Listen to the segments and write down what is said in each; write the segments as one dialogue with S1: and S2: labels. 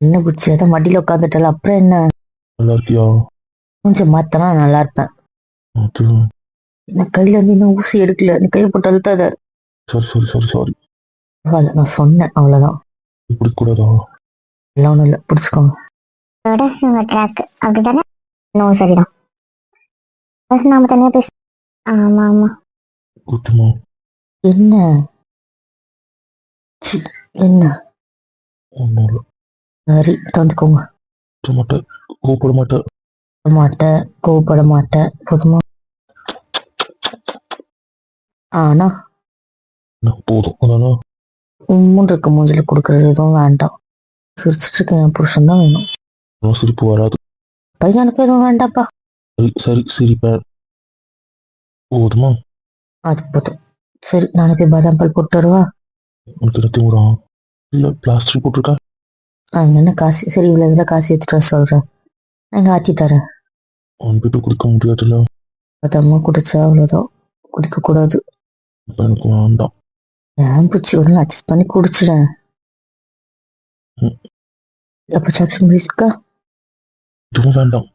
S1: என்ன புச்சி அதான் மடியில உட்காந்துட்டால அப்புறம் என்ன?
S2: நல்லா இருக்கியா
S1: கொஞ்சம் மாத்தனா நல்லா இருப்பேன்
S2: அது
S1: என்ன கையில இருந்து இன்னும் ஊசி எடுக்கல. நீ கையை போட்டு அழுத்தாத.
S2: சரி சரி சரி சாரி
S1: பரவாயில்ல நான் சொன்னேன் அவ்வளவுதான்.
S2: இப்படி கூடாதா?
S1: எல்லாம் ஒண்ணும் இல்லை பிடிச்சிக்கோங்க.
S3: இவங்க ட்ராக் அப்படிதானே? நோ சரிதான். நாம தனியா பேச ஆமா ஆமா.
S2: குத்துமா
S1: என்ன? என்ன? சரி தந்துக்கோங்க
S2: மாட்டேன். கூப்பிட மாட்டேன்.
S1: மாட்டேன் கோவப்பட மாட்டேன். போதுமா ஆனா?
S2: போதும். அதானா
S1: உம்முன்னு இருக்க மூஞ்சில கொடுக்கறது எதுவும் வேண்டாம். சிரிச்சிட்டு இருக்க என் புருஷன் தான் வேணும்.
S2: சிரிப்பு வராது.
S1: பையனுக்கு எதுவும் வேண்டாப்பா
S2: சரி சரி சிரிப்பேன் போதுமா?
S1: அது போதும். சரி நானே போய் பாதாம் பால் போட்டு வருவா?
S2: உனக்கு என்ன திமுறா இல்லை பிளாஸ்டிக் போட்டிருக்கா?
S1: அங்க என்ன காசு சரி இவ்வளவு இதுல காசு எடுத்துட்டு வர சொல்றேன். நான் ஆத்தி தரேன்
S2: போயிட்டு குடிக்க முடியாதுல்ல.
S1: பதமா குடிச்சா அவ்வளவுதான். குடிக்க கூடாது.
S2: அப்ப எனக்கு வேண்டாம்.
S1: ஏன் பூச்சி ஒரு நாள் அட்ஜஸ்ட் பண்ணி குடிச்சிடேன்
S2: ம்.
S1: அப்ப சாக்லேட் இருக்கா
S2: இதுவும் வேண்டாம்.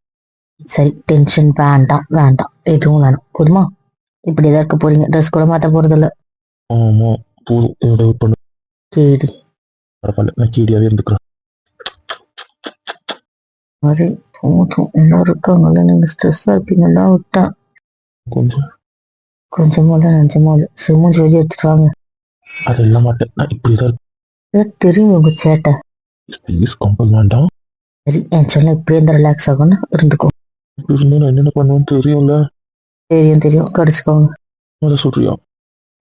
S1: சரி டென்ஷன் வேண்டாம் வேண்டாம். எதுவும் வேணாம். போதுமா? இப்படி தான் இருக்க போறீங்க. ட்ரெஸ் கூட மாத்த போறது இல்ல
S2: ஆமா போதும். என்னோட பண்ணு.
S1: கேடி.
S2: பரவாயில்ல நான் கீடியாவே இருந்துக்கிறேன்.
S1: மாதிரி போதும் எல்லாம் இருக்காங்கல்ல நீங்க ஸ்ட்ரெஸ்ஸா இருப்பீங்கன்னு தான் விட்டேன்.
S2: கொஞ்சம்.
S1: கொஞ்சமா இல்ல நிஜமா இல்ல சிம்மு ஜோதி எடுத்துட்டு வாங்க.
S2: அதெல்லாம் மாட்டேன் நான் இப்படி தான்
S1: இதான் தெரியும் உங்க சேட்டை?
S2: ப்ளீஸ் கம்பல் வேண்டாம்.
S1: சரி என் சொன்ன இப்படியே இந்த ரிலாக்ஸ் ஆகணும் இருந்துக்கோ.
S2: இப்படி இருந்தா நான் என்னென்ன பண்ணுவேன்னு தெரியும்ல?
S1: தெரியும் தெரியும். கடிச்சுக்கோங்க.
S2: அதை சொல்றியா?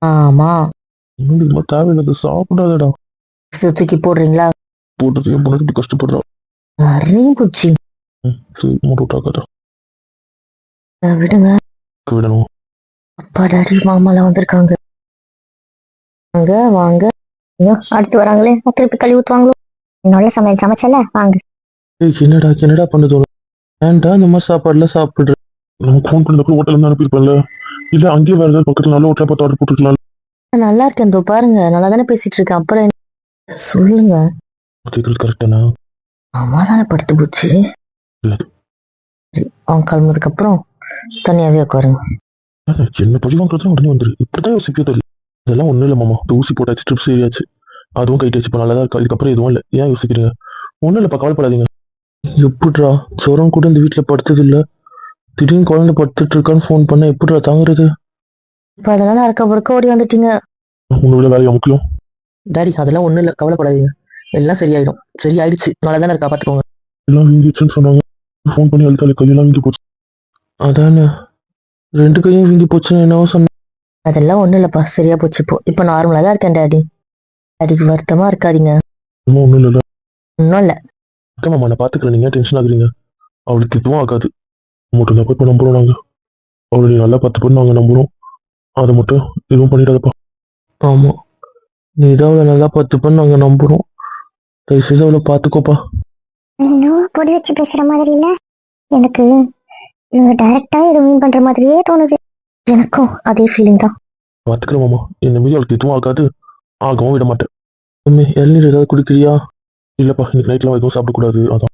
S1: ஆமா.
S2: இன்னும் இது மாதிரி தேவையில்லாத சாப்பிடாதடா.
S1: தூக்கி போடுறீங்களா?
S2: போட்டது என் பொண்ணு கஷ்டப்படுறா.
S1: நிறைய பூச்சி
S2: ம், சரி மூட்டு விட்டாக்காத
S1: அஹ் விடுங்க
S2: விடணும்
S1: அப்பா டாடி மாமாலாம் வந்திருக்காங்க வாங்க வாங்க
S3: ஐயோ அடுத்து வராங்களே திருப்பி கழுவி ஊத்துவாங்களோ நல்ல சமையல் சமைச்சல வாங்க
S2: என்னடா என்னடா பண்ணுது? ஏன்டா இந்த மாதிரி சாப்பாடுலாம் சாப்பிடுற நமக்கு ஃபோன் பண்ணி ஹோட்டல் இருந்து அனுப்பியிருப்பேன்ல இல்ல அங்கேயே வேற ஏதாவது பக்கத்துல நல்ல ஹோட்டலா பார்த்து ஆர்டர் போட்டுருக்கலாம்
S1: நல்லா இருக்கேன் இதோ பாருங்க நல்லா தானே பேசிட்டு இருக்கேன் அப்புறம்? சொல்லுங்க
S2: கேட்கறது கரெக்டானா
S1: அம்மா தானே படுத்து போச்சு அவன் கிளம்புனதுக்கு அப்புறம் தனியாவே உட்காருங்க.
S2: என்ன பழி வாங்குறது உடனே வந்துரு. இப்படிதான் யோசிக்க தெரியல. இதெல்லாம் ஒண்ணும் இல்ல மாமா. ஊசி போட்டாச்சு ட்ரிப்ஸ் ஏறியாச்சு. அதுவும் கைட்டு இப்போ நல்லா தான் இருக்கு இதுக்கப்புறம் எதுவும் இல்லை. ஏன் யோசிக்கிறீங்க? ஒண்ணும் இல்லப்பா கவலைப்படாதீங்க. எப்படிடா? ஜுரம் கூட இந்த வீட்டுல படுத்தது இல்ல. திடீர்னு குழந்தை படுத்துட்டு இருக்கான்னு ஃபோன் பண்ண எப்படிடா தாங்குறது?
S1: இப்ப அதனால அறக்க பறக்க ஓடி வந்துட்டீங்க.
S2: உங்களோட வேலையா முக்கியம்?
S1: டாடி அதெல்லாம் ஒண்ணும் இல்ல. கவலைப்படாதீங்க. எல்லாம் சரியாயிடும். சரி ஆயிடுச்சு நல்லா தானே இருக்கா? பாத்துக்கோங்க
S2: எல்லாம் வீங்கிடுச்சுன்னு சொன்னாங்க. ஃபோன் பண்ணி அழுத்தாலே கையெல்லாம் வீங்கி போச்சு. அதானே? ரெண்டு கையும் வீங்கி போச்சுன்னு என்னவோ சொன்னேன்
S1: அதெல்லாம் ஒண்ணும் இல்லப்பா. சரியா போச்சு இப்போ. இப்போ நார்மலா தான் இருக்கேன் டாடி டாடிக்கு வருத்தமா இருக்காதீங்க.
S2: ஒன்றும் இல்லை
S1: ஒன்றும் இல்ல.
S2: மாமா நான் பாத்துக்கிறேன் நீங்க டென்ஷன் ஆகுறீங்க? அவளுக்கு எதுவும் ஆகாது. மட்டும் தான் போய் நம்புறோம் நாங்க. அவளை நீ நல்லா பார்த்து நாங்க நம்புறோம். அதை மட்டும் எதுவும் பண்ணிடாதப்பா. ஆமா. நீ தான் அவளை நல்லா பார்த்துப்பன்னு நாங்க நம்புறோம். தயவு செய்து அவளை பார்த்துக்கோப்பா.
S3: இன்னும் பொடி வச்சு பேசுற மாதிரி இல்ல எனக்கு இவங்க டைரக்டா ஏதோ மீன் பண்ற மாதிரியே தோணுது.
S1: எனக்கும் அதே ஃபீலிங் தான்.
S2: பார்த்துக்கிறேன் மாமா. இந்த மீதி அவளுக்கு எதுவும் ஆகாது. ஆகவும் விட மாட்டேன். உண்மை இளநீர் ஏதாவது குடிக்கிறியா? இல்லப்பா இன்னைக்கு நைட்லாம் எதுவும் சாப்பிடக்கூடாது அதான்.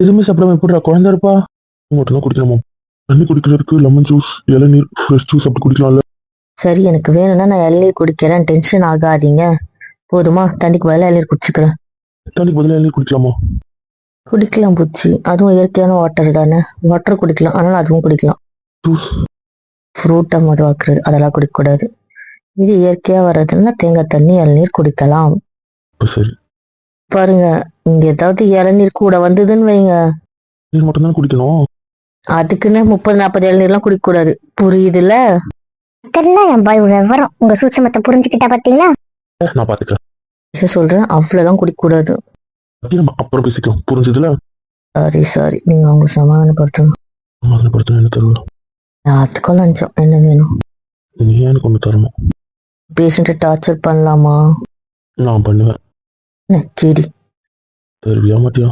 S2: எதுவுமே சாப்பிடாம எப்படிடா குழந்தை இருப்பா? மட்டும் தான் குடிக்கணுமா தண்ணி குடிக்கிறதுக்கு லெமன் ஜூஸ் இளநீர் ஃப்ரெஷ் ஜூஸ் அப்படி குடிக்கலாம்ல.
S1: சரி எனக்கு வேணும்னா நான் இளநீர் குடிக்கிறேன் டென்ஷன் ஆகாதீங்க. போதுமா தண்ணிக்கு பதிலா இளநீர் குடிச்சுக்கிறேன்.
S2: தண்ணிக்கு பதிலாக இளநீர் குடிக்கலாமா?
S1: குடிக்கலாம் பூச்சி. அதுவும் இயற்கையான வாட்டர் தானே. வாட்டர் குடிக்கலாம். ஆனால் அதுவும் குடிக்கலாம். ஃப்ரூட்டை மதுவாக்குறது. அதெல்லாம் குடிக்கக்கூடாது. இது இயற்கையா வர்றதுன்னா தேங்காய் தண்ணி இளநீர் குடிக்கலாம்.
S2: சரி.
S1: பாருங்க. இங்க ஏதாவது இளநீர் கூட வந்ததுன்னு வைங்க.
S2: நீர் மட்டும் தான் குடிக்கணும்?
S1: அதுக்குன்னு முப்பது நாற்பது இளநீர்லாம் குடிக்கக்கூடாது. புரியுதுல்ல?
S3: தெரியல என் பாய் விவரம்? உங்க சூட்சமத்தை புரிஞ்சுக்கிட்டா பாத்தீங்களா?
S2: நான் பார்த்துக்கிறேன்
S1: சரி, சொல்றேன் அவ்வளோலாம் குடிக்கக்கூடாது.
S2: அப்படி நம்ம அப்புறம் பேசிக்கலாம். புரிஞ்சதுல?
S1: சாரி சாரி நீங்க அவங்க சமாதானப்படுத்துங்க
S2: சமாதானப்படுத்தணும் என்ன தருவ
S1: எல்லாத்துக்கும் லஞ்சம் என்ன வேணும்?
S2: நீ ஏன் எனக்கு ஒன்று தரணும்?
S1: பேஷண்ட்டை டார்ச்சர் பண்ணலாமா?
S2: நான் பண்ணுவேன்.
S1: கேடி
S2: தருவியா மாட்டியா?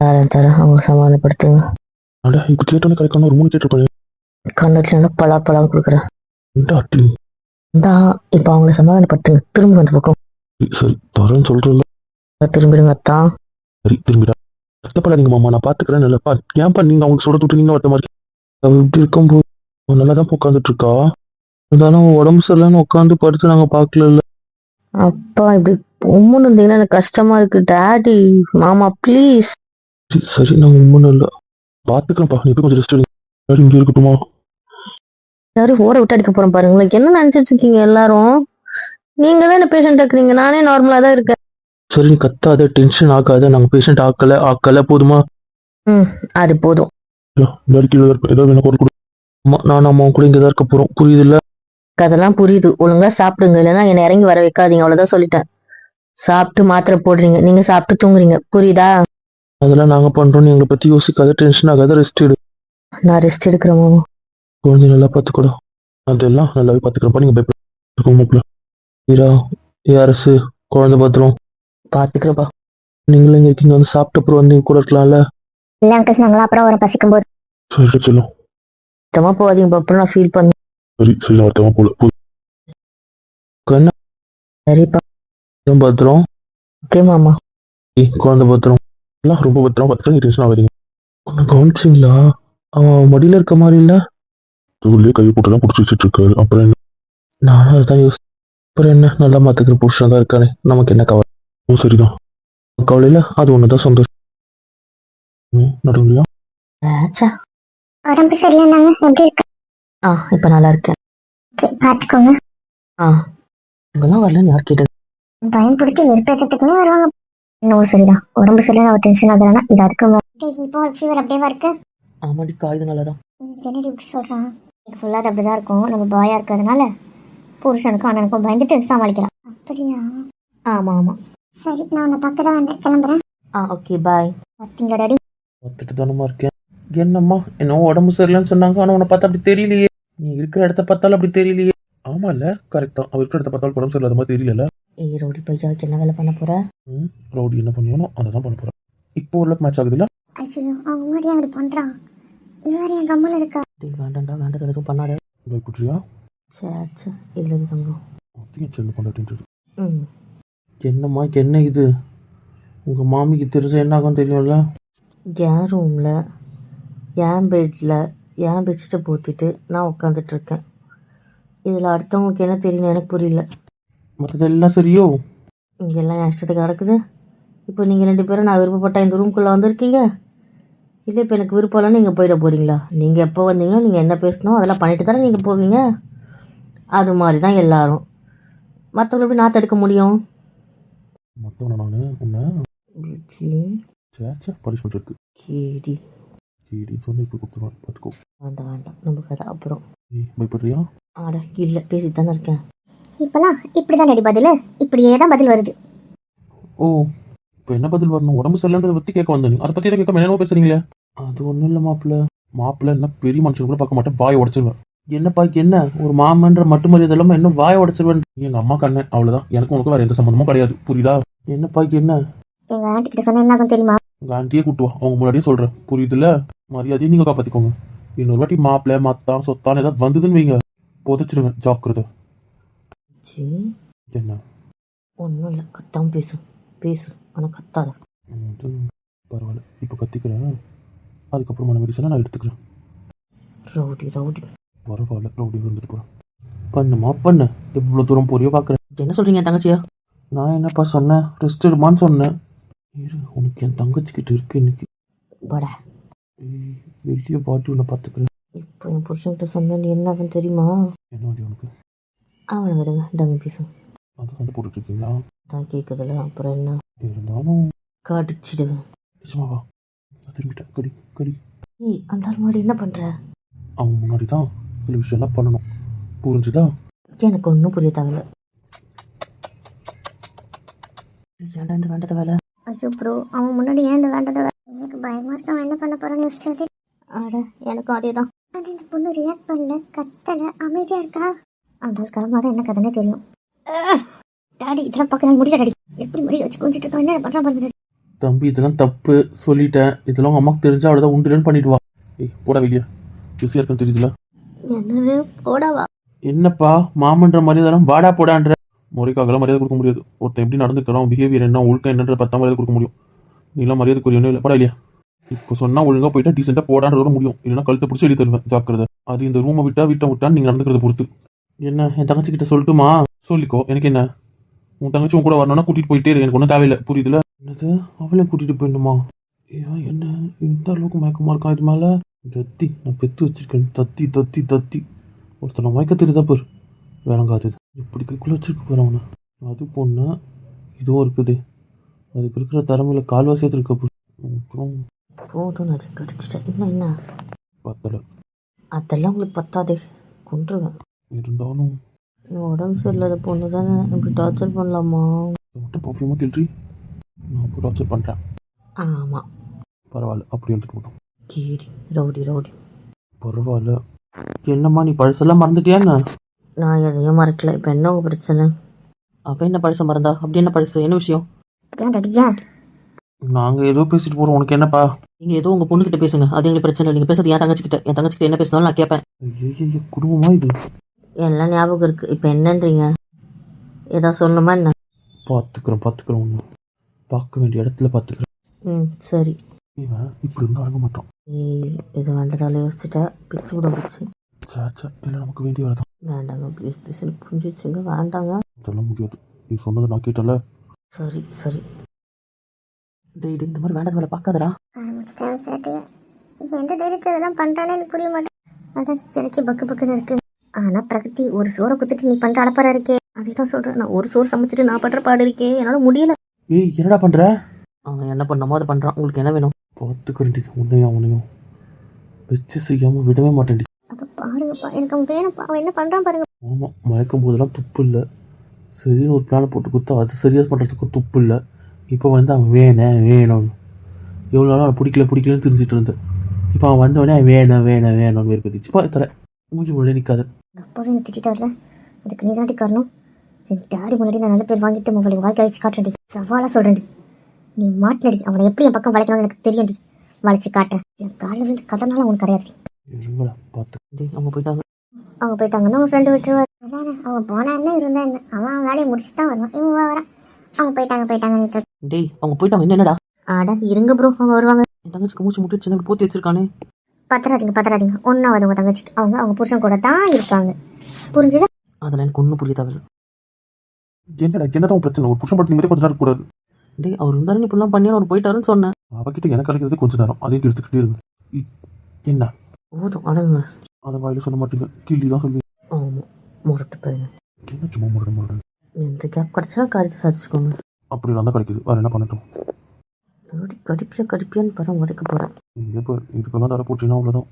S1: தரேன் தரேன். அவங்க சமாதானப்படுத்துங்க.
S2: அட இப்போ கேட்டோன்னே கிடைக்காம ஒரு மூணு கேட்டிருப்பேன்
S1: கண்ணத்துல நல்லா பலா பழம் கொடுக்குறேன்.
S2: இந்த அட்டி
S1: இந்தா இப்போ அவங்கள சமாதானப்படுத்துங்க. திரும்ப அந்த பக்கம்.
S2: சரி தரேன்னு சொல்றேன்ல
S1: திரும்பிடுங்க அத்தான்
S2: சரி திரும்பிடா. கஷ்டப்படாதீங்க மாமா நான் பாத்துக்கிறேன் நல்லப்பா ஏன்பா நீங்க அவங்க சொல்ற விட்டு நீங்க வட்ட மாதிரி அவ இப்படி இருக்கும்போது நல்லா தான் உட்காந்துட்டு இருக்கா இருந்தாலும் உடம்பு சரியில்லைன்னு உட்காந்து படுத்து நாங்க பார்க்கல
S4: அப்பா இப்படி உம்முன்னு இருந்தீங்கன்னா எனக்கு கஷ்டமா இருக்கு டாடி மாமா ப்ளீஸ்.
S2: சரி நான் ஒன்றும் இல்லை. பார்த்துக்கிறேன்ப்பா நீ கொஞ்சம் ரெஸ்ட் எடுங்க. இங்கே இருக்கட்டுமா?
S4: யாரும் ஓட விட்டு அடிக்க போறோம் பாருங்க உங்களுக்கு என்ன நினைச்சிட்டு இருக்கீங்க எல்லாரும்? நீங்க தான் பேஷண்ட் ஆக்குறீங்க. நானே நார்மலா தான் இருக்கேன்.
S2: சரி நீ கத்தாத டென்ஷன் ஆகாத நாங்கள் பேஷண்ட் ஆக்கல ஆக்கல போதுமா?
S4: அது போதும்.
S2: வேறு ஏதாவது வேணும் குரல் கொடு அம்மா நான் அம்மா கூட இங்கே தான் இருக்க போகிறோம் புரியுதுல்ல?
S4: அதெல்லாம் புரியுது. ஒழுங்கா சாப்பிடுங்க. இல்லைன்னா என்னை இறங்கி வர வைக்காதீங்க. அவ்வளவுதான் சொல்லிட்டேன். சாப்பிட்டு மாத்திரை போடுறீங்க. நீங்க சாப்பிட்டு தூங்குறீங்க. புரியுதா?
S2: அதெல்லாம் நாங்கள் பண்ணுறோம் எங்களை பற்றி யோசிக்காத டென்ஷன் ஆகாத ரெஸ்ட் எடு.
S4: நான் ரெஸ்ட் எடுக்கிறேன் மாமா.
S2: குழந்தை நல்லா பார்த்துக்கூட. அதெல்லாம் நல்லாவே பார்த்துக்கிறப்ப நீங்கள் பயப்பட வீரா ஏஆர்எஸ் குழந்தை பத்திரம்.
S4: பாத்துக்கிறப்பா
S2: நீங்களும் இங்கே இருக்கீங்க வந்து சாப்பிட்ட அப்புறம் வந்து கூட இருக்கலாம்ல?
S3: இல்ல அங்கிள் நாங்களும் அப்புறம் ஒரு பசிக்கும் போது
S2: சரி சொல்லும்.
S4: சுத்தமா போகாதீங்க அப்புறம் நான் ஃபீல் பண்ணேன்
S2: சரி சரி நான் வருத்தமாக போல போ. என்ன
S4: சரிப்பா.
S2: பத்திரம்.
S4: ஓகே மாமா.
S2: குழந்தை பத்திரம். எல்லாம் ரொம்ப பத்திரம் பத்திரம் டென்ஷன் ஆகாதீங்க உன்னை கவனிச்சிங்களா? அவன் மடியில இருக்க மாதிரி இல்ல? தூள்லயே கை போட்டுலாம் பிடிச்சி வச்சுட்டு இருக்காரு. அப்புறம் என்ன? நானும் அதுதான் யோசி அப்புறம் என்ன? நல்லா மாத்துக்கிற புருஷன் தான் இருக்கானே நமக்கு என்ன கவலை? சரிதான் கவலையில அது ஒண்ணுதான் சந்தோஷம்
S4: ஆச்சா
S3: உடம்பு சரியில்லைனாங்க எப்படி இருக்கு?
S4: ஆ இப்ப நல்லா இருக்கேன்.
S3: Okay, பாத்துக்கோங்க
S4: ஆ. இங்கெல்லாம் வரலன்னு யார் கேட்டது?
S3: பயம் பிடிச்சி வெறுப்பேற்றத்துக்குன்னே வருவாங்க. இன்னும் சரிதான். உடம்பு சரியில்லை அவர் டென்ஷன் ஆகுறானா இது அதுக்கு இப்போ ஃபீவர் அப்படியே இருக்கு?
S4: ஆமாடி காயுது நல்லதான்.
S3: என்னடி இப்படி சொல்றான்? இது ஃபுல்லாக அது அப்படிதான் இருக்கும். நம்ம பாயா இருக்கிறதுனால. புருஷனுக்கும் அண்ணனுக்கும் பயந்துட்டு சமாளிக்கலாம். அப்படியா?
S4: ஆமா ஆமா.
S3: சரி நான் உன்னை தான் வந்தேன். கிளம்புறேன்.
S4: ஆ ஓகே பாய்.
S3: பார்த்தீங்களா டாடி
S5: பார்த்துட்டு தானமா இருக்கேன். என்னம்மா என்ன உடம்பு சரியில்லைன்னு சொன்னாங்க. ஆனால் உன்னை பார்த்தா அப்படி தெரியலையே. நீ இருக்கிற இடத்த பார்த்தாலும் அப்படி தெரியலையே. ஆமா இல்ல கரெக்ட் தான். அவர் இருக்கிற இடத்த பார்த்தாலும் உடம்பு சரியில்லாத மாதிரி தெரியல
S4: ஏய் ரோடி பையாவுக்கு என்ன வேலை பண்ண போற?
S5: ம் ரவுடி என்ன பண்ணுவானோ அதை தான் பண்ண போறேன். இப்போ உள்ள மேட்ச் ஆகுதுல்ல
S3: ஐயோ அவன் முன்னாடி அப்படி பண்றான். இவர் என் கம்மல் இருக்கா.
S4: டேய் வேண்டாம்டா வேண்டாம் எதுவும் பண்ணாத.
S5: பயப்படுறியா?
S4: சே சே இல்லை தங்கம்.
S5: அத்தையும் செல்லு.
S4: ம்.
S5: என்னம்மா என்ன இது? உங்க மாமிக்கு தெரிஞ்ச என்ன ஆகும் தெரியும்ல?
S4: என் ரூமில் என் பெட்டில் என் பெட்ஷீட்டை போத்திட்டு நான் உட்காந்துட்டு இருக்கேன் இதில் அடுத்தவங்களுக்கு என்ன தெரியும் எனக்கு புரியல.
S5: மற்றதெல்லாம் சரியோ?
S4: இங்கெல்லாம் என் இஷ்டத்துக்கு நடக்குது. இப்போ நீங்கள் ரெண்டு பேரும் நான் விருப்பப்பட்ட இந்த ரூம்குள்ளே வந்திருக்கீங்க? இல்லை இப்போ எனக்கு விருப்பம் இல்லைன்னு நீங்கள் போயிட போகிறீங்களா நீங்கள் எப்போ வந்தீங்களோ நீங்கள் என்ன பேசணும் அதெல்லாம் பண்ணிட்டு தானே நீங்கள் போவீங்க? அது மாதிரி தான் எல்லாரும். மற்றவங்களை எப்படி நான் தடுக்க முடியும்?
S5: மற்றவன நான் உன்னை? சேச்சா பனிஷ்மெண்ட் இருக்கு.
S4: கேடி.
S5: சரி சொன்ன இப்போ கொடுத்துருவான் பார்த்துக்கோ.
S4: வேண்டாம் வேண்டாம் நமக்கு அது அப்புறம்.
S5: ஏய் பயப்படுறியா?
S4: ஆட இல்லை பேசிட்டு தானே இருக்கேன்.
S3: இப்பெல்லாம் இப்படிதான் டாடி பதில். இப்படியே தான் பதில் வருது.
S5: ஓ இப்போ என்ன பதில் வரணும்? உடம்பு சரியில்லைன்றதை பற்றி கேட்க வந்தேன். அதை பற்றி கேட்க என்னமோ பேசுறீங்களே? அது ஒன்றும் இல்லை மாப்பிள்ள. மாப்பிள்ள என்ன பெரிய மனுஷன் கூட பார்க்க மாட்டேன். வாயை உடச்சிருவேன். என்னப்பா என்ன? ஒரு மாமன்ற மட்டு மரியாதை இல்லாமல் என்ன வாயை உடச்சிருவேன். எங்கள் அம்மா கண்ணன் அவ்வளோதான் எனக்கு உனக்கு வேற எந்த சம்மந்தமும் கிடையாது. புரியுதா? என்னப்பா என்ன?
S3: எங்க ஆண்டி கிட்ட சொன்னா என்ன தெரியுமா?
S5: உங்கள் ஆண்டியே கூட்டுவா. அவங்க முன்னாடியே சொல்கிறேன் புரியுதுல்ல? மரியாதையை நீங்கள் காப்பாற்றிக்கோங்க இன்னொரு வாட்டி மாப்பிள்ள மத்தான் சொத்தான் ஏதாவது வந்ததுன்னு வைங்க. புதைச்சிடுங்க ஜாக்கிரதை. என்ன?
S4: ஒன்றும் இல்லை. கத்தாம பேசு. பேசு. ஆனால் கத்தாத.
S5: பரவாயில்ல. இப்போ கத்திக்கிறேன். அதுக்கப்புறமான மெடிசனை நான் எடுத்துக்கிறேன்.
S4: Rowdy rowdy.
S5: பரவாயில்ல ரவுடி போகிறேன் பண்ணுமா? பண்ணு. எவ்வளோ தூரம் போறியோ பார்க்குறேன்.
S4: என்ன சொல்கிறீங்க தங்கச்சியா?
S5: நான் என்னப்பா சொன்னேன்? ரெஸ்ட் எடுமான்னு சொன்னேன். இரு உனக்கு என் தங்கச்சிக்கிட்ட இருக்கு இன்னைக்கு. ஏய், வெளியே பாட்டி உன்னை பார்த்துக்கிறேன்.
S4: இப்போ என் புருஷன்கிட்ட சொன்னா நீ என்ன ஆகும் தெரியுமா?
S5: என்ன உனக்கு?
S4: அவனை விடுங்க டம்மி பேசு
S5: அதை சண்டை போட்டுட்ருக்கீங்களா?
S4: தான் கேட்குதுல அப்புறம் என்ன?
S5: இருந்தாலும்
S4: கடிச்சிடுவேன்.
S5: நிஜமாவா திரும்பிட்டேன். கடி கடி.
S4: ஏய் அந்த ஆள் முன்னாடி என்ன பண்ணுற
S5: அவன் முன்னாடி தான் சில விஷயம்லாம் பண்ணணும். புரிஞ்சுதா?
S4: எனக்கு ஒன்றும் புரிய தேவையில்ல ஏன்டா இந்த வேண்டத வேலை?
S3: ஐயோ ப்ரோ அவன் முன்னாடி ஏன் இந்த வேண்டதை எனக்கு பயமா இருக்கு அவன் என்ன பண்ண போறான்னு யோசிச்சது
S4: ஆட எனக்கும் அதே தான்
S3: ஆனா இந்த பொண்ணு ரியாக்ட் பண்ணல கத்தல அமைதியா இருக்கா? அந்த ஆள் கிளம்பாதான் என்ன கதைனே தெரியும். டாடி இதெல்லாம் பார்க்க முடியல டாடி. எப்படி முடிய வச்சு கொஞ்சிட்டு இருக்கோம் என்ன பாருங்க டாடி
S5: தம்பி இதெல்லாம் தப்பு சொல்லிட்டேன். இதெல்லாம் உங்க அம்மாக்கு தெரிஞ்சா அவ்வளோதான் உண்டுலன்னு பண்ணிட்டு வா ஏய் போடா வெளியே. பிஸியாக இருக்குன்னு தெரியுதுல.
S4: என்னது? போடாவா?
S5: என்னப்பா மாமன்ற மரியாதை வாடா போடான்ற. முறைக்காகலாம் மரியாதை கொடுக்க முடியாது. ஒருத்தன் எப்படி நடந்துக்கிறான் பிஹேவியர் என்ன ஒழுக்கம் என்னன்ற பத்தா மரியாதை கொடுக்க முடியும். நீலாம் மரியாதைக்குரிய ஒன்றும் இல்லை. படம் இல்லையா? இப்போ சொன்னா ஒழுங்கா போயிட்டா டீசெண்டாக போடான்றதோட முடியும். இல்லைன்னா கழுத்தை பிடிச்சி எழுதி தருவேன் ஜாக்கிரதை. அது இந்த ரூமை விட்டா வீட்டை விட்டா நீங்க நடந்துக்கிறத பொறுத்து. என்ன என் தங்கச்சி கிட்ட சொல்லட்டுமா? சொல்லிக்கோ. எனக்கு என்ன? உன் தங்கச்சி உன் கூட வரணும்னா கூட்டிட்டு போயிட்டே இருக்கு எனக்கு ஒன்றும் தேவையில்லை. புரியுதுல? என்னது? அவளையும் கூட்டிட்டு போயிடணுமா? ஏன் என்ன? இந்த அளவுக்கு மயக்கமா இருக்கான் இது மேல? தத்தி நான் பெத்து வச்சிருக்கேன். தத்தி தத்தி தத்தி. ஒருத்தனை மயக்க தெரியுதா பாரு. வேணங்காது எப்படி கைக்குள்ள வச்சிருக்க அவனை. அது பொண்ணு இதுவும் இருக்குது. அதுக்கு இருக்கிற திறமையில கால்வாசியத்து இருக்க பாரு அப்புறம்
S4: போதும் அது கடிச்சிட்டேன். இன்னும் என்ன?
S5: பத்தலை.
S4: அதெல்லாம் உங்களுக்கு பத்தாதே. கொண்டுருவேன்
S5: இருந்தாலும்
S4: உடம்பு சரியில்லாத பொண்ணு தானே. இப்படி டார்ச்சர் பண்ணலாமா?
S5: மட்டும் பர்ஃப்யூமாக கில்ட்ரி நான் இப்போ டார்ச்சர் பண்ணுறேன்
S4: ஆமாம்
S5: பரவாயில்ல அப்படி இருந்துட்டு போட்டோம்
S4: கீடி ரவுடி ரவுடி.
S5: பரவாயில்ல. என்னம்மா நீ பழசெல்லாம் மறந்துட்டியா என்ன?
S4: நான் எதையும் மறக்கல. இப்போ என்ன பிரச்சனை? அவன் என்ன பழசம் மறந்தா? அப்படி என்ன பழசு? என்ன விஷயம்?
S3: ஏன்
S5: நாங்கள் ஏதோ பேசிட்டு போகிறோம் உனக்கு என்னப்பா?
S4: நீங்கள் ஏதோ உங்கள் பொண்ணுக்கிட்ட பேசுங்க. அது எங்களுக்கு பிரச்சனை இல்லை. நீங்கள் பேசுறது என் தங்கச்சிக்கிட்ட. என் தங்கச்சிக்கிட்ட என்ன பேசினாலும் நான் கேட்பேன்.
S5: ஐயோ குடும்பமா இது?
S4: எல்லாம் ஞாபகம் இருக்குது இப்போ என்னன்றீங்க? ஏதா சொல்லணுமா என்ன?
S5: பார்த்துக்கிறோம் பார்த்துக்கிறோம் ஒன்று பார்க்க வேண்டிய இடத்துல பார்த்துக்கிறேன்
S4: ம் சரி.
S5: இவன் இப்படி இருந்தால் அடங்க மாட்டான்.
S4: ஏய் இது வேண்டதால யோசிச்சுட்டா. பிச்சு விட பிடிச்சி
S5: சேச்சா இல்லை நமக்கு வேண்டிய வேலை தான்
S4: வேண்டாங்க ப்ளீஸ் ப்ளீஸ் எனக்கு புரிஞ்சு வச்சுங்க. வேண்டாங்க.
S5: அதெல்லாம் முடியாது. நீ சொன்னதை நான் கேட்டல.
S4: சரி சரி. டேய் டேய் இந்த மாதிரி வேண்டாத வேலை பார்க்காதடா.
S3: ஆரம்பிச்சிட்டாங்க சேட்டு இப்போ எந்த தைரியத்தை இதெல்லாம் பண்ணுறானே எனக்கு புரிய மாட்டேன் அதான் எனக்கு பக்கு பக்குன்னு இருக்கு. ஆனால் பிரகதி ஒரு சோறை குத்துட்டு நீ பண்ணுற அலப்பறை இருக்கே.
S4: அதே தான் சொல்கிறேன் நான் ஒரு சோறு சமைச்சிட்டு நான் பண்ணுற பாடு இருக்கே. என்னால் முடியல.
S5: ஏய் என்னடா பண்ணுற
S4: அவன் என்ன பண்ணமோ அதை பண்ணுறான் உங்களுக்கு என்ன வேணும்?
S5: பார்த்துக்கிறேன்டி உன்னையும் உன்னையும் வச்சு செய்யாமல் விடவே மாட்டேன்டி.
S3: அப்போ பாருங்கப்பா எனக்கு அவன் வேணும்ப்பா அவன் என்ன பண்ணுறான் பாருங்க.
S5: ஆமாம் மயக்கும் போதெல்லாம் துப்பு இல்லை. சரின்னு ஒரு பிளான் போட்டு கொடுத்தா அது சரியாக பண்ணுறதுக்கு துப்பு இல்லை. இப்போ வந்து அவன் வேணேன் வேணும்னு எவ்வளோ நாளும் அவன் பிடிக்கல பிடிக்கலன்னு தெரிஞ்சிட்டு இருந்தேன். இப்போ அவன் வந்தவொடனே அவன் வேணாம் வேணாம் வேணும்னு விருப்பத்திச்சு பா தர மூஞ்சி முன்னாடி நிற்காத
S3: அப்பாவே என்ன திட்டிட்டு வரல அதுக்கு நீ தாண்டி காரணம்? என் டாடி முன்னாடி நான் நல்ல பேர் வாங்கிட்டு உங்களை வாழ்க்கை அழிச்சு காட்டுறேன்டி. சவாலாக சொல்கிறேன்டி நீ மாட்டினடி அவனை எப்படி என் பக்கம் வளைக்கணும்னு எனக்கு தெரியும்டி வளைச்சு காட்டுறேன். என் காலில் விழுந்து கதனால உனக்கு கிடையாது
S4: அவங்க போயிட்டாங்க.
S3: அவங்க போயிட்டாங்கன்னா உன் ஃப்ரெண்டு விட்டுருவாரு. அதானே அவங்க போனா என்ன இருந்தா என்ன? அவன் அவன் வேலையை முடிச்சுட்டு தான் வருவான். இவன் வரான். அவங்க போயிட்டாங்க போயிட்டாங்க நீ.
S4: டேய் அவங்க போயிட்டாங்க என்னடா?
S3: ஆட இருங்க ப்ரோ அவங்க வருவாங்க.
S4: என் தங்கச்சிக்கு மூச்சு முட்டு சின்ன போத்தி வச்சிருக்கானே?
S3: பத்திராதீங்க பத்திராதீங்க ஒன்றாவது உங்க தங்கச்சிக்கு. அவங்க அவங்க புருஷன் கூட தான் இருப்பாங்க. புரிஞ்சுதா?
S4: அதெல்லாம் எனக்கு ஒன்றும் புரிய தேவையில்ல.
S5: என்னடா என்னதான் பிரச்சனை? ஒரு புருஷன் பட்டு நிமிடம் கொஞ்ச நேரம் கூடாது
S4: டேய் அவர் இருந்தாலும் இப்படிலாம் பண்ணி அவர் போயிட்டாருன்னு சொன்னேன்.
S5: அவகிட்ட எனக்கு கிடைக்கிறது கொஞ்ச நேரம். அதையும் எடுத்துக்கிட்டே இருக்கு இ- என்ன?
S4: போதும் அடங்குங்க.
S5: அதை வாயில சொல்ல மாட்டீங்க. கிள்ளி தான் சொல்லி
S4: ஆமாம் முரட்டு பையன்
S5: என்ன சும்மா முருட முருடன்
S4: எந்த கேப் கிடச்சா காரியத்தை சாதிச்சுக்கோங்க.
S5: அப்படி தான் கிடைக்குது. வேறு என்ன பண்ணட்டும்?
S4: மறுபடி கடிப்பியா கடிப்பியான்னு படம் உதைக்க போகிறேன்
S5: இங்கே இப்போ இதுக்கெல்லாம் தடை போட்டீங்கன்னா அவ்வளோதான்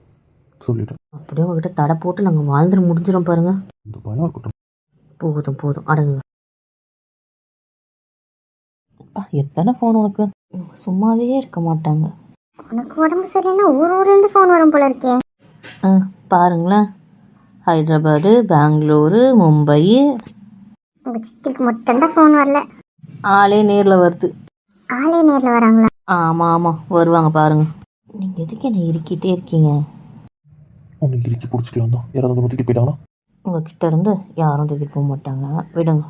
S5: சொல்லிட்டேன்.
S4: அப்படியே உங்ககிட்ட தடை போட்டு நாங்கள் வாழ்ந்துட்டு முடிஞ்சிடும் பாருங்க.
S5: இந்த பயம் இருக்கட்டும்.
S4: போதும் போதும் அடங்குங்க. அப்பா எத்தனை ஃபோன் உனக்கு? சும்மாவே இருக்க மாட்டாங்க.
S3: உனக்கு உடம்பு சரியில்லைன்னா ஊர் ஊர்லேருந்து ஃபோன் வரும் போல இருக்கே.
S4: ஆ பாருங்களேன். ஹைதராபாடு பெங்களூரு மும்பை.
S3: உங்க சித்திக்கு மட்டும்தான் ஃபோன் வரல.
S4: ஆளே நேரில் வருது.
S3: ஆளே நேரில் வராங்களா?
S4: ஆமாம் ஆமாம் வருவாங்க பாருங்க. நீங்கள் எதுக்கு என்னை இறுக்கிட்டே இருக்கீங்க?
S5: உனக்கு இறுக்கி பிடிச்சிக்கலாம் தான் யாராவது வந்து தூக்கிட்டு போயிட்டாங்கன்னா
S4: உங்ககிட்ட இருந்து யாரும் தூக்கிட்டு போக மாட்டாங்க. விடுங்க.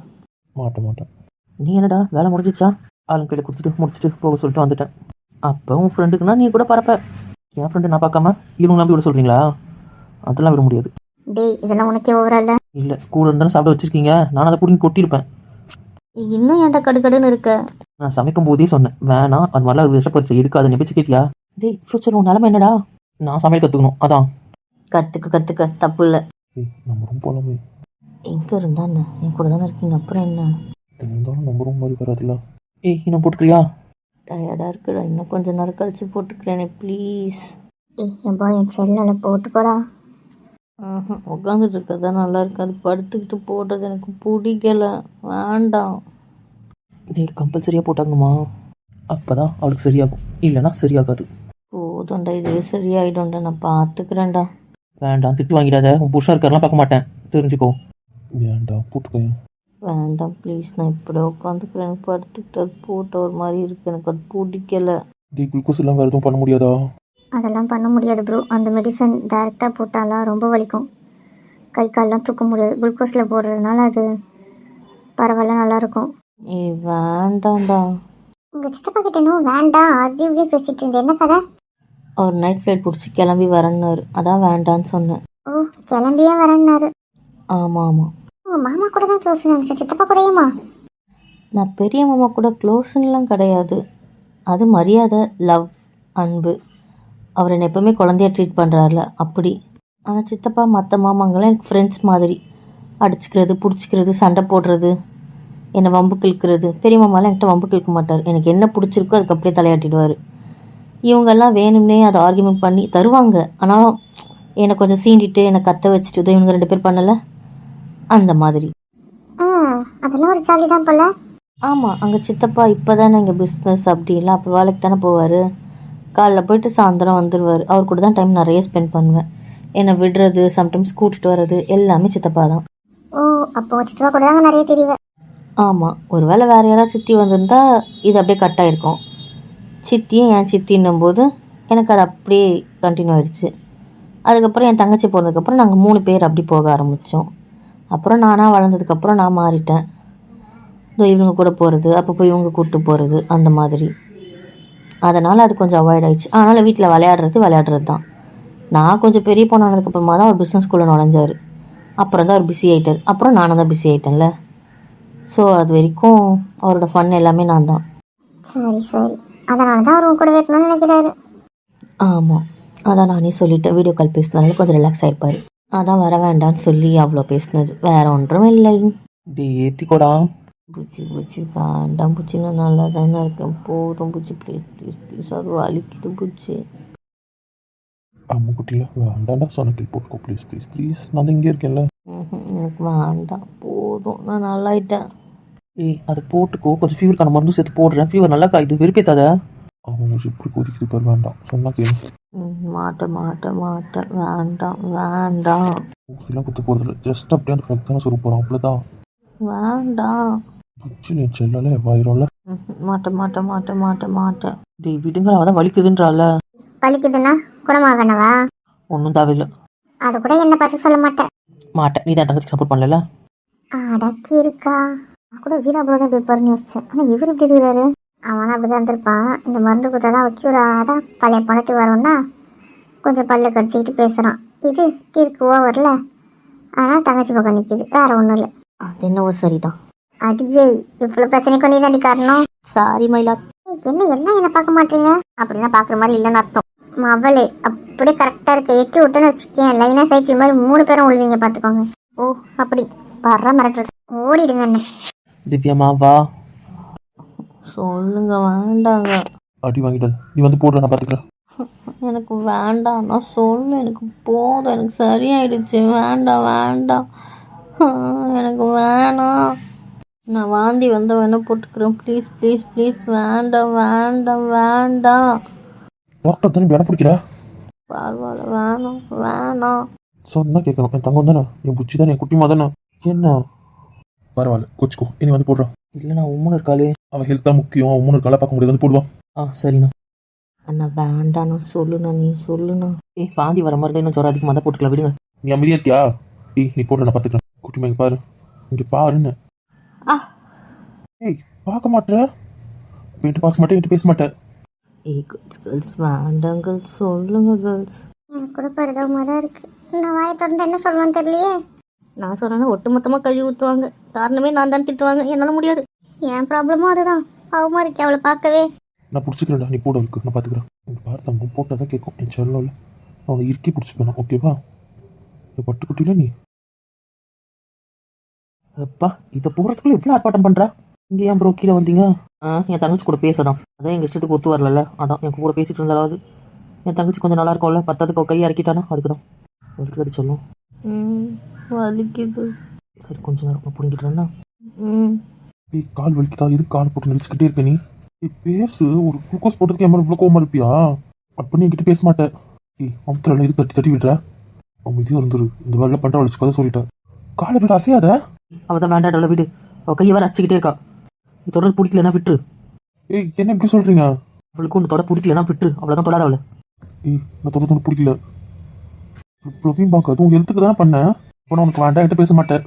S5: மாட்ட மாட்டேன்.
S4: நீ என்னடா வேலை முடிஞ்சிச்சா? ஆளுங்க கையில் கொடுத்துட்டு முடிச்சுட்டு போக சொல்லிட்டு வந்துட்டேன். அப்போ உன் ஃப்ரெண்டுக்குன்னா நீ கூட பரப்ப என் ஃப்ரெண்டு நான் பார்க்காம இவங்க நம்பி விட சொல்கிறீங்களா அதெல்லாம் விட முடியாது.
S3: டேய் இதெல்லாம் உனக்கே ஓவரா இல்ல?
S4: இல்லை கூட இருந்தாலும் சாப்பிட வச்சிருக்கீங்க. நான் அதை பிடிங்கி கொட்டியிருப்பேன்.
S3: இன்னும் ஏன்டா கடுக்கடுன்னு இருக்க?
S4: நான் சமைக்கும் போதே சொன்னேன். வேணாம் அது மாதிரிலாம் விஷப்பரிச்சை எடுக்காத நீ பேச்சு கேட்டியா? டேய் ஃப்யூச்சர் உன் நிலமை என்னடா? நான் சமையல் கற்றுக்கணும் அதான். கற்றுக்க கற்றுக்க தப்பு இல்லை.
S5: நம்ம ரூம் போகலாமே
S4: எங்கே இருந்தா என்ன? என் கூட தானே இருக்கீங்க அப்புறம் என்ன?
S5: இருந்தாலும் நம்ம ரூம் மாதிரி வராதுல்ல.
S4: ஏய் இன்னும் போட்டுக்கிறியா டயர்டாக இருக்குடா. இன்னும் கொஞ்ச நேரம் கழிச்சு போட்டுக்கிறேனே ப்ளீஸ்.
S3: ஏய் என் பாய் என் செல்லால போட்டுக்கோடா.
S4: ஆஹா உட்காந்துட்டு இருக்கதா நல்லா இருக்காது படுத்துக்கிட்டு போட்டது எனக்கு பிடிக்கல. வேண்டாம். டேய் கம்பல்சரியாக போட்டாங்கம்மா. அப்போ தான் அவளுக்கு சரியாகும். இல்லைன்னா சரியாகாது. போதும்டா இதே சரியாயிடும்டா. நான் பார்த்துக்கிறேன்டா வேண்டாம் திட்டு வாங்கிடாத. உன் புருஷன் இருக்காரெல்லாம் பார்க்க மாட்டேன். தெரிஞ்சுக்கோ.
S5: ஏன்டா போட்டுக்கேன்
S4: வேண்டாம் ப்ளீஸ் நான் இப்படி உட்காந்துக்கிறேன். எனக்கு படுத்துக்கிட்டு அது போட்ட ஒரு மாதிரி இருக்கு. எனக்கு அது பிடிக்கல.
S5: டேய் குளுக்கோஸ் எல்லாம் வேறு எதுவும் பண்ண முடியாதா?
S3: அதெல்லாம் பண்ண முடியாது ப்ரோ அந்த மெடிசன் டைரெக்டாக போட்டாலாம் ரொம்ப வலிக்கும். கை கால்லாம் தூக்க முடியாது. குளுக்கோஸில் போடுறதுனால அது பரவாயில்ல நல்லாயிருக்கும்
S4: ஏய் வேண்டாம்டா.
S3: உங்க சித்தப்பா கிட்ட இன்னும் வேண்டாம். அது இப்படி பேசிட்டு இருந்தேன். என்ன கதை?
S4: அவர் நைட் ஃப்ளைட் பிடிச்சி கிளம்பி வரேன்னாரு. அதான் வேண்டான்னு சொன்னேன்.
S3: ஓ கிளம்பியே வரேன்னாரு.
S4: ஆமாம் ஆமாம்
S3: உங்க மாமா கூட தான் க்ளோஸ் நினைச்சேன். சித்தப்பா கூடயுமா?
S4: நான் பெரிய மாமா கூட க்ளோஸ்லாம் கிடையாது. அது மரியாதை லவ் அன்பு. அவர் என்னை எப்பவுமே குழந்தைய ட்ரீட் பண்ணுறாருல அப்படி. ஆனால் சித்தப்பா மற்ற மாமாங்களாம் எனக்கு ஃப்ரெண்ட்ஸ் மாதிரி. அடிச்சுக்கிறது பிடிச்சிக்கிறது சண்டை போடுறது என்னை வம்பு கிழக்கிறது. பெரிய மாமாலாம் என்கிட்ட வம்பு கிழக்க மாட்டார். எனக்கு என்ன பிடிச்சிருக்கோ அதுக்கு அப்படியே தலையாட்டிடுவார். இவங்கெல்லாம் வேணும்னே அதை ஆர்கியூமெண்ட் பண்ணி தருவாங்க. ஆனால் என்னை கொஞ்சம் சீண்டிட்டு என்னை கத்த வச்சுட்டு இதோ இவங்க ரெண்டு பேர் பண்ணலை. அந்த மாதிரி.
S3: அதெல்லாம் ஒரு ஜாலி தான் போல.
S4: ஆமாம் அங்கே சித்தப்பா இப்போ தானே இங்கே பிஸ்னஸ் அப்படிலாம் அப்போ வேலைக்கு தானே போவார். காலைல போயிட்டு சாயந்தரம் வந்துடுவார் அவர் கூட தான் டைம் நிறைய ஸ்பெண்ட் பண்ணுவேன். என்னை விடுறது சம்டைம்ஸ் கூட்டிகிட்டு வர்றது எல்லாமே சித்தப்பா தான்.
S3: ஓ அப்போ சித்தப்பா கூட தாங்க நிறைய தெரியும்
S4: ஆமாம் ஒரு வேளை வேறு யாராவது சித்தி வந்திருந்தா இது அப்படியே கட் ஆயிருக்கும். சித்தியும் என் சித்தின்னும் போது எனக்கு அது அப்படியே கண்டினியூ ஆயிடுச்சு அதுக்கப்புறம் என் தங்கச்சி போனதுக்கப்புறம் நாங்கள் மூணு பேர் அப்படி போக ஆரம்பித்தோம் அப்புறம் நானாக வளர்ந்ததுக்கப்புறம் நான் மாறிட்டேன். இதோ இவங்க கூட போகிறது அப்போ போய் இவங்க கூப்பிட்டு போகிறது அந்த மாதிரி. அதனால் அது கொஞ்சம் அவாய்ட் ஆயிடுச்சு. அதனால் வீட்டில் விளையாடுறது விளையாடுறது தான். நான் கொஞ்சம் பெரிய பொண்ணானதுக்கப்புறமா தான் ஒரு பிஸ்னஸ் ஸ்கூலில் நுழைஞ்சார். அப்புறம் தான் அவர் பிஸி ஆகிட்டார் அப்புறம் நானும் தான் பிஸி ஆகிட்டேன்ல ஸோ அது வரைக்கும் அவரோட ஃபன் எல்லாமே நான் தான்.
S3: சரி சரி. அதனால தான் அவர் உங்க கூட இருக்கணும்னு நினைக்கிறாரு.
S4: ஆமாம் அதான் நானே சொல்லிட்டேன். வீடியோ கால் பேசினாலும் கொஞ்சம் ரிலாக்ஸ் ஆயிருப்பார். அதான் வர வேண்டாம்னு சொல்லி அவ்வளோ பேசினது. வேற ஒன்றும் இல்லை.
S5: டே ஏத்திக்கோடா.
S4: பூச்சி பூச்சி வேண்டாம் பூச்சி. நான் நல்லா தானே இருக்கேன். போதும் பூச்சி. ப்ளீஸ் ப்ளீஸ் ப்ளீஸ் அது வலிக்குது பூச்சி.
S5: அம்மா குட்டியில் வேண்டாண்டா சொன்னக்கில் போட்டுக்கோ. ப்ளீஸ் ப்ளீஸ் ப்ளீஸ் நான் தான் இங்கே இருக்கேன்ல.
S4: எனக்கு வேண்டாம். போதும். நான் நல்லாயிட்டேன்.
S5: ஏய் அதை போட்டுக்கோ. கொஞ்சம் ஃபீவருக்கான மருந்து சேர்த்து போடுறேன். ஃபீவர் நல்லா காயுது. வெறுப்பேத்தாத. அவங்க இப்படி கொதிக்குது பேர். வேண்டாம். சொன்னா கேளு.
S4: மாட்டேன் மாட்டேன் மாட்டேன் வேண்டாம் வேண்டாம்.
S5: ஊசிலாம் குத்து போகிறதில்ல ஜஸ்ட் அப்படியே அந்த ஃப்ளக் தானே சொல்ல போகிறோம் அவ்வளோதான்
S4: வேண்டாம்.
S5: பிச்சு நீ செல்லல வயிறோம்ல
S4: ம்ஹும், மாட்டேன் மாட்டேன் மாட்டேன் மாட்டேன் மாட்டேன்
S5: டேய் விடுங்க அவள் தான் வலிக்குதுன்றால
S3: வலிக்குதுன்னா குணமா வேணவா
S5: ஒன்றும் தேவையில்லை.
S3: அது கூட என்ன பார்த்து சொல்ல மாட்டேன்.
S5: மாட்டேன் நீ தான் தங்கச்சிக்கு சப்போர்ட் பண்ணல
S3: அடக்கி இருக்கா நான் கூட வீராபுரம் தான் இப்படி பாருன்னு யோசிச்சேன். ஆனால் இவர் இப்படி இருக்கிறாரு? அவனும் அப்படி தான் இருந்திருப்பான். இந்த மருந்து கொடுத்தா தான் வைக்கிற தான் பழைய பணட்டு வரோம்னா கொஞ்சம் பல்ல கடிச்சிக்கிட்டு பேசுகிறான் இது தீர்க்கு ஓவரில். ஆனால் தங்கச்சி பக்கம் நிற்கிது வேற ஒன்றும் இல்லை.
S4: அது என்னவோ சரிதான்.
S3: அடியே இவ்வளோ பிரச்சனைக்கும் நீ தாண்டி காரணம்?
S4: சாரி மயிலா
S3: என்ன எல்லாம் என்ன பார்க்க மாட்டீங்க? அப்படின்னா பார்க்குற மாதிரி இல்லைன்னு அர்த்தம். மவளே அப்படியே கரெக்டாக இருக்க. எட்டி விட்டுன்னு வச்சுக்கேன். லைனாக சைக்கிள் மாதிரி மூணு பேரும் விழுவீங்க பார்த்துக்கோங்க. ஓ அப்படி. பர்ற மிரட்டுறது. ஓடிடுங்க அண்ணே.
S5: திவ்யாமா வா.
S4: சொல்லுங்க வேண்டாங்க.
S5: அடி வாங்கிட்டேன். நீ வந்து போடுற நான் பார்த்துக்கிறேன்
S4: எனக்கு வேண்டாம் நான் சொல்லு. எனக்கு போதும் எனக்கு சரியாயிடுச்சு. வேண்டாம் வேண்டாம். எனக்கு வேணாம். நான் வாந்தி வந்த வேணா போட்டுக்கிறேன். ப்ளீஸ் ப்ளீஸ் ப்ளீஸ் வேண்டாம் வேண்டாம் வேண்டாம்.
S5: டாக்டர் தானே இடம் பிடிக்கிற?
S4: பரவாயில்ல வேணாம் வேணாம்.
S5: சொன்னா கேட்கணும். என் தங்கம் தானே? என் புச்சி தானே? என் குட்டிமா தானே? என்ன? பரவாயில்ல கொச்சிக்கோ. இனி வந்து இல்லைண்ணா உம்மன் இருக்காளே. அவன் ஹெல்த் தான் முக்கியம். உம்மன் இருக்காளா? பார்க்க முடியாது வந்து போடுவான் ஆ சரிண்ணா.
S4: அண்ணா வேண்டாண்ணா சொல்லுண்ணா நீ சொல்லுண்ணா.
S5: ஏய் வாந்தி வர மாதிரி இன்னும் ஜோரம் அதிகமாக தான் போட்டுக்கலாம் விடுங்க. நீ அமைதியா இருக்கியா? ஏய் நீ போடுற நான் பார்த்துக்கிறேன். குட்டிமா இங்க பாரு. இங்க பாருன்னு.
S4: ஆ.
S5: ஏய் பார்க்க மாட்டேற. என்கிட்ட பார்க்க மாட்டேன் என்கிட்ட பேச மாட்டேன்
S4: ஏய் கேர்ள்ஸ் கேர்ள்ஸ் வேண்டாம் கேர்ள்ஸ் சொல்லுங்க கேர்ள்ஸ்
S3: எனக்கு கூட பரிதாபமாக தான் இருக்கு. நான் வாயை திறந்து என்ன சொல்லுவான்னு தெரியலையே.
S4: நான் சொன்னேன்னா ஒட்டுமொத்தமாக கழுவி ஊற்றுவாங்க காரணமே நான் தான் திட்டுவாங்க. என்னால் முடியாது.
S3: என் ப்ராப்ளமும் அதுதான். பாவமாக இருக்கு அவளை பார்க்கவே.
S5: நான் பிடிச்சிக்கிறேன்டா. நீ போட இருக்கு நான் பார்த்துக்கிறேன் இங்க பாரு தங்கம் போட்டால் தான் கேட்கும். என் செல்லில் நான் அவனை இறுக்கி பிடிச்சிப்பேன் ஓகேவா இந்த பட்டுக்குட்டியில் நீ. அப்பா இதை போகிறதுக்குள்ள எவ்வளோ ஆர்ப்பாட்டம் பண்ணுறா இங்கே ஏன் ப்ரோ கீழே வந்தீங்க? ஆ என் தங்கச்சி கூட பேசதான். அதான் எங்கள் இஷ்டத்துக்கு ஒத்து வரல அதான் என் கூட பேசிட்டு இருந்தாலாவது. என் தங்கச்சி கொஞ்சம் நல்லா இருக்கும்ல. பத்தாவதுக்கு கை இறக்கிட்டானா? அதுக்கு தான் சொல்லும்.
S4: வலிக்குது.
S5: சரி கொஞ்ச நேரம் நான் பிடிங்கிட்டுறேன்னா
S4: ம்.
S5: ஏய் கால் வலிக்குதா? எது கால் போட்டு நெளிச்சுக்கிட்டே இருக்க நீ? ஏய் பேசு. ஒரு குளுக்கோஸ் போட்டதுக்கு என் மேலே இவ்வளோ கோவமா இருப்பியா? அப்போ நீ என்கிட்ட பேச மாட்டேன் ஏய் அமுத்திரல இது தட்டி தட்டி விடுற. அவன் இது இருந்துரு. இந்த வேலை பண்ணுற வலிச்சு கதை சொல்லிட்டேன். காலை விட அசையாத. அவள் தான் வேண்டாம் விடு. அவள் கையை வேற அடிச்சுக்கிட்டே இருக்கா. நீ தொடர்ந்து பிடிக்கலன்னா விட்டுரு. ஏய் என்ன இப்படி சொல்றீங்க? அவளுக்கு ஒன்று தொட பிடிக்கலன்னா விட்டுரு. அவ்வளோதான் தொடாத அவளை. ஏய் நான் தொடர்ந்து பிடிக்கல. இவ்வளோ வீண் பார்க்க அதுவும் ஹெல்த்துக்கு தானே பண்ணேன். இப்போ நான் உனக்கு வேண்டாம் என்கிட்ட பேச மாட்டேன்.